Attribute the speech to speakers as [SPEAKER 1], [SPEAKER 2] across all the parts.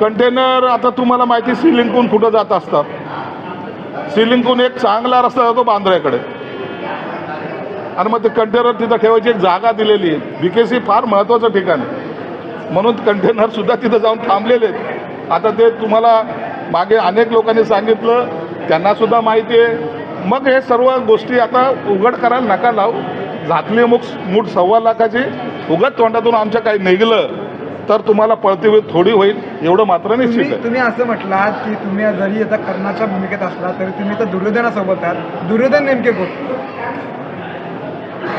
[SPEAKER 1] Container आता तुम्हाला माहिती सिलिंकून कुठं जात असतात. सिलिंकून एक चांगला रस्ता जातो बांद्र्याकडे आणि मग ते कंटेनर तिथं ठेवायची एक जागा दिलेली आहे. बीकेसी फार महत्त्वाचं ठिकाण आहे. म्हणून कंटेनर सुद्धा तिथं जाऊन थांबलेले आहेत. आता ते तुम्हाला मागे अनेक लोकांनी सांगितलं त्यांना सुद्धा माहिती आहे. मग हे सर्व गोष्टी आता उघड करायला नका लावू. झाकली मुख मूठ सव्वा लाखाची. उघड तोंडातून आमच्या काही निघलं. तर तुम्हाला पळती वेळ थोडी होईल एवढं मात्र निश्चित
[SPEAKER 2] तुम्ही
[SPEAKER 1] आहे.
[SPEAKER 2] तुम्ही असं म्हटलात की तुम्ही जरी आता कर्णाच्या भूमिकेत असला तरी तुम्ही तर दुर्योधनासोबत आहात. दुर्योधन नेमके कोण?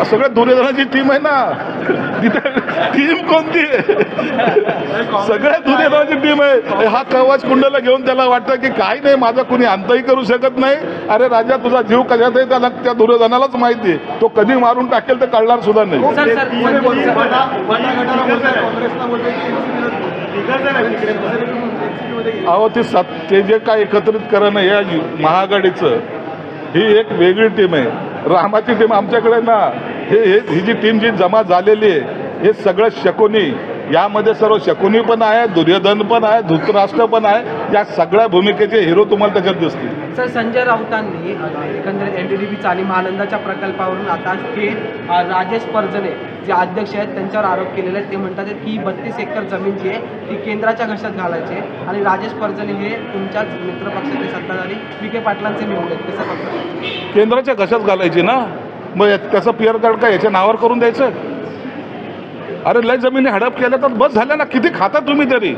[SPEAKER 1] सगळ्या दुर्योधनाची टीम आहे ना. तिथे टीम कोणती? आहे सगळ्या दुर्योधनाची टीम आहे. हा कवच कुंडला घेऊन त्याला वाटतं की काही नाही माझा कुणी अंतही करू शकत नाही. अरे राजा तुझा जीव कशात आहे? त्याला त्या दुर्योधनालाच माहिती आहे. तो कधी मारून टाकेल ते कळणार सुद्धा नाही.
[SPEAKER 3] सर सर
[SPEAKER 1] अहो ते सत ते जे काय एकत्रित करणं या यु- महाआघाडीचं ही एक वेगळी टीम आहे. रामाची टीम आमच्याकडे ना. हे हे जी टीम जी जमा झालेली आहे हे सगळं शकुनी. यामध्ये सर्व शकुनी पण आहे दुर्योधन पण आहे धृतराष्ट्र पण आहे. या सगळ्या भूमिकेचे हिरो तुम्हाला त्याच्यात दिसतील.
[SPEAKER 3] सर संजय राऊतांनी एकंदरीत एन डी डी बी चालीम आनंदाच्या प्रकल्पावरून आता थेट अ, राजेश परजणे जे अध्यक्ष आहेत त्यांच्यावर आरोप केलेले आहेत. ते म्हणतात की बत्तीस एकर जमीन जी आहे ती केंद्राच्या घशात घालायची आणि राजेश परजणे हे तुमच्याच मित्रपक्षाचे सत्ताधारी. विखे पाटलांचे निवडले आहेत. कसं
[SPEAKER 1] केंद्राच्या घशात घालायची ना? मग या- त्याचं पिअर कार्ड काय? याच्या नावावर करून द्यायचं? अरे लय जमिनी हडप केल्या तर बस झाल्या ना. किती खाता तुम्ही तरी?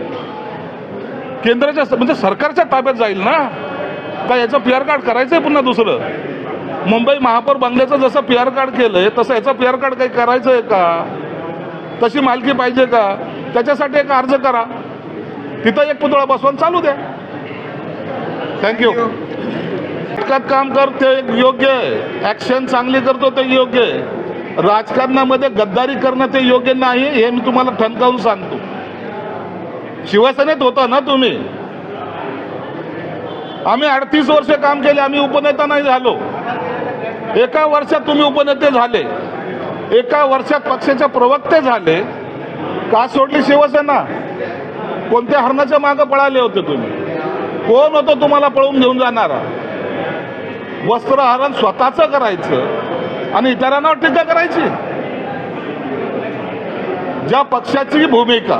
[SPEAKER 1] केंद्राच्या म्हणजे सरकारच्या ताब्यात जाईल ना? का याचं पी आर कार्ड करायचं आहे पुन्हा दुसरं? मुंबई महापौर बंगल्याचं जसं पी आर कार्ड केलं आहे तसं याचं पी आर कार्ड काही करायचं आहे का? तशी मालकी पाहिजे का? त्याच्यासाठी एक अर्ज करा. तिथं एक पुतळा बसवून चालू द्या. थँक्यू नाटकात काम कर ते योग्य आहे. ॲक्शन चांगली करतो ते योग्य आहे. राजकारणामध्ये गद्दारी करणं ते योग्य नाही हे मी तुम्हाला ठणकावून सांगतो. शिवसेनेत होता ना तुम्ही? आम्ही अडतीस वर्ष काम केले आम्ही उपनेता नाही झालो. एका वर्षात तुम्ही उपनेते झाले. एका वर्षात पक्षाचे प्रवक्ते झाले. का सोडली शिवसेना? कोणत्या हरणाच्या मागं पळाले होते तुम्ही? कोण होतो तुम्हाला पळून घेऊन जाणारा? वस्त्रहरण स्वतःचं करायचं आणि इतरांना टीका करायची. ज्या पक्षाची भूमिका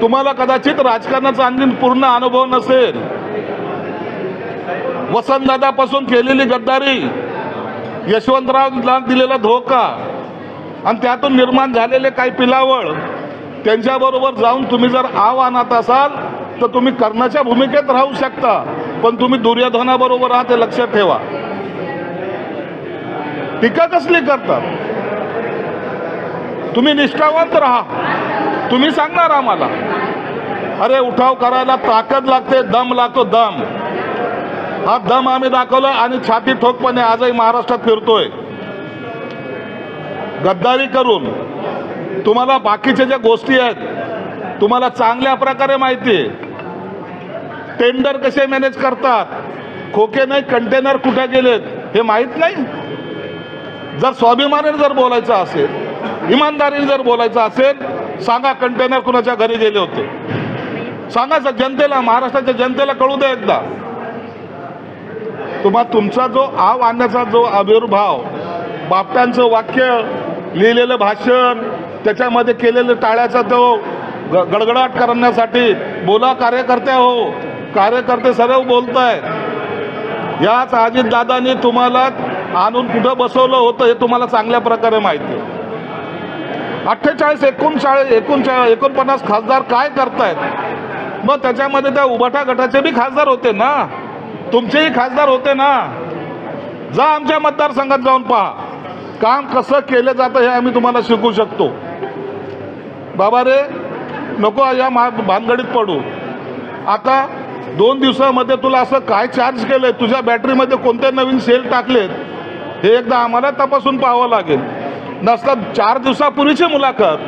[SPEAKER 1] तुम्हाला कदाचित राजकारणाचा आणखी पूर्ण अनुभव नसेल. वसंतदादापासून केलेली गद्दारी यशवंतरावला दिलेला धोका आणि त्यातून निर्माण झालेले काही पिलावळ त्यांच्याबरोबर जाऊन तुम्ही जर आव आणत असाल तर तुम्ही कर्णाच्या भूमिकेत राहू शकता. पण तुम्ही दुर्योधनाबरोबर आहात हे लक्षात ठेवा. टीका कसली करतात? तुम्ही निष्ठावंत राहा. तुम्ही सांगणार आम्हाला. अरे उठाव करायला ताकद लागते दम लागतो दम. हा दम आम्ही दाखवला आणि छाती ठोकपणे आजही महाराष्ट्रात फिरतोय. गद्दारी करून. तुम्हाला बाकीच्या ज्या गोष्टी आहेत तुम्हाला चांगल्या प्रकारे माहिती आहे. टेंडर कसे मॅनेज करतात? खोके नाही कंटेनर कुठे गेलेत? हे माहीत नाही? जर स्वाभिमानाने जर बोलायचं असेल इमानदारीने जर बोलायचं असेल सांगा कंटेनर कुणाच्या घरी गेले होते? सांगा सर जनतेला महाराष्ट्राच्या जनतेला कळू दे एकदा. तुम्हा तुमचा जो आव आणण्याचा जो आविर्भाव बापटांचं वाक्य लिहिलेलं भाषण त्याच्यामध्ये केलेलं टाळ्याचा तो ग- गडगडाट करण्यासाठी बोला कार्यकर्त्या हो. कार्यकर्ते सर्व बोलतायत. याच अजितदादांनी तुम्हाला आणून कुठं बसवलं होतं हे तुम्हाला चांगल्या प्रकारे माहिती आहे. अठ्ठेचाळीस एकोणचाळीस एकोणचाळीस एकोणपन्नास खासदार काय करतायत? मग त्याच्यामध्ये त्या उभाटा गटाचे बी खासदार होते ना? तुमचेही खासदार होते ना? जा आमच्या मतदारसंघात जाऊन पहा. काम कसं केलं जातं हे आम्ही तुम्हाला शिकू शकतो. बाबा रे नको या मा भानगडीत पडू. आता दोन दिवसामध्ये तुला असं काय चार्ज केलंय? तुझ्या बॅटरीमध्ये कोणते नवीन सेल टाकलेत? हे एकदा आम्हाला तपासून पाहावं लागेल. नसतात चार दिवसापूर्वीची मुलाखत.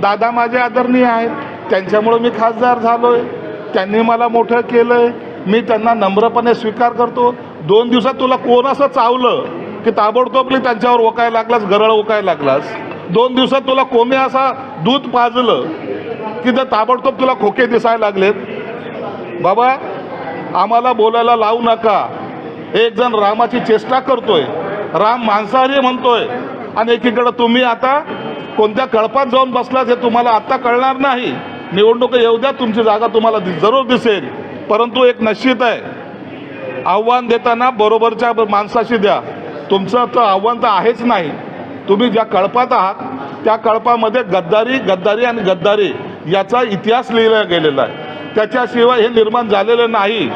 [SPEAKER 1] दादा माझे आदरणीय आहेत. त्यांच्यामुळं मी खासदार झालोय. त्यांनी मला मोठं केलंय. मी त्यांना नम्रपणे स्वीकार करतो. दोन दिवसात तुला कोण असं चावलं की ताबडतोबली त्यांच्यावर ओकायला लागलास गरळ ओकायला लागलास? दोन दिवसात तुला कोणी असा दूध पाजलं की जर ताबडतोब तुला खोके दिसायला लागलेत? बाबा आम्हाला बोलायला लावू नका. एक जण रामाची चेष्टा करतोय. राम मांसाहारी म्हणतोय. आणि एकीकडे तुम्ही आता कोणत्या कळपात जाऊन बसलात हे तुम्हाला आत्ता कळणार नाही. निवडणूक येऊ द्या तुमची जागा तुम्हाला जरूर दिसेल. परंतु एक निश्चित आहे. आव्हान देताना बरोबरच्या माणसाशी द्या. तुमचं तर आव्हान तर आहेच नाही. तुम्ही ज्या कळपात आहात त्या कळपामध्ये गद्दारी गद्दारी आणि गद्दारी याचा इतिहास लिहिला गेलेला आहे. त्याच्याशिवाय हे निर्माण झालेलं नाही.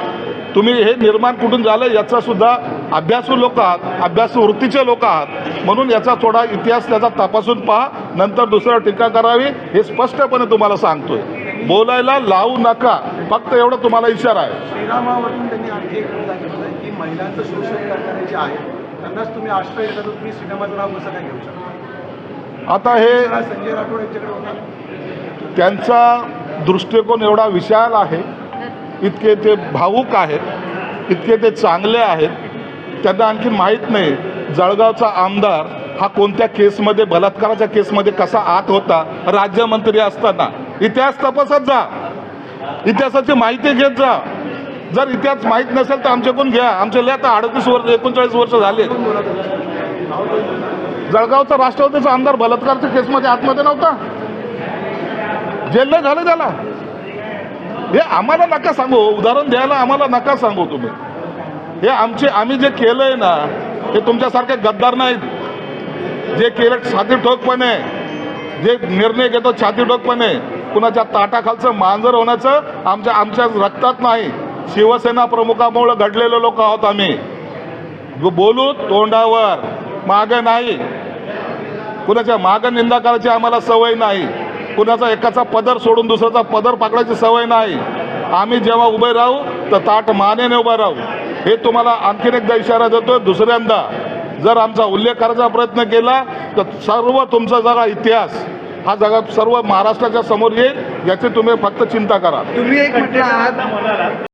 [SPEAKER 1] तुम्ही हे निर्माण कुठून झालं याचा सुद्धा अभ्यासू लोक आहात अभ्यासू वृत्तीचे लोक आहात. म्हणून याचा थोडा इतिहास त्याचा तपासून पहा नंतर दुसऱ्यावर टीका करावी हे स्पष्टपणे तुम्हाला सांगतोय. बोलायला लावू नका फक्त एवढं तुम्हाला इशारा आहे.
[SPEAKER 4] श्रीरामावरून त्यांनी आणखी एक मुद्दा घेतला की महिलांचं शोषण करणारे जे आहेत त्यांनाच तुम्ही आश्रय देता तुम्ही श्रीरामाचं नाव कसं काय घेऊ शकता?
[SPEAKER 1] आता हे
[SPEAKER 4] हा संजय राठोड यांच्याकडे होता.
[SPEAKER 1] त्यांचा दृष्टिकोन एवढा विशाल आहे. इतके ते भावूक आहेत. इतके ते चांगले आहेत. त्यांना आणखी माहीत नाही जळगावचा आमदार हा कोणत्या केसमध्ये बलात्काराच्या केसमध्ये कसा आत होता राज्यमंत्री असताना. इतिहास तपासत जा. इतिहासाची माहिती घेत जा. जर इतिहास माहीत नसेल तर आमच्याकडून घ्या. आमच्या लय आता अडतीस वर्ष एकोणचाळीस वर्ष झाले. जळगावचा राष्ट्रवादीचा आमदार बलात्काराच्या केसमध्ये आतमध्ये नव्हता? जेलला झालं त्याला. हे आम्हाला नका सांगू उदाहरण द्यायला आम्हाला नका सांगू तुम्ही. हे आमचे आम्ही जे केलंय ना हे तुमच्यासारखे गद्दार नाहीत. जे केलं छाती ठोकपणे जे निर्णय घेतो छाती ठोकपणे कुणाच्या ताटाखालचं मांजर होण्याचं आमच्या आमच्या रक्तात नाही. शिवसेना प्रमुखामुळे घडलेले लोक आहोत आम्ही. जो बोलू तोंडावर मागं नाही. कुणाच्या मागं निंदा करायची आम्हाला सवय नाही. कुणाचा एकाचा पदर सोडून दुसऱ्याचा पदर पाकडायची सवय नाही. आम्ही जेव्हा उभे राहू तर ताट मानेने उभा राहू. हे तुम्हाला आणखीन एकदा इशारा देतोय दुसऱ्यांदा. जर आमचा उल्लेख करायचा प्रयत्न केला तर सर्व तुमचा जगा इतिहास हा जगा सर्व महाराष्ट्राच्या समोर येईल याची तुम्ही फक्त चिंता करा.
[SPEAKER 2] तुम्ही एक आहात.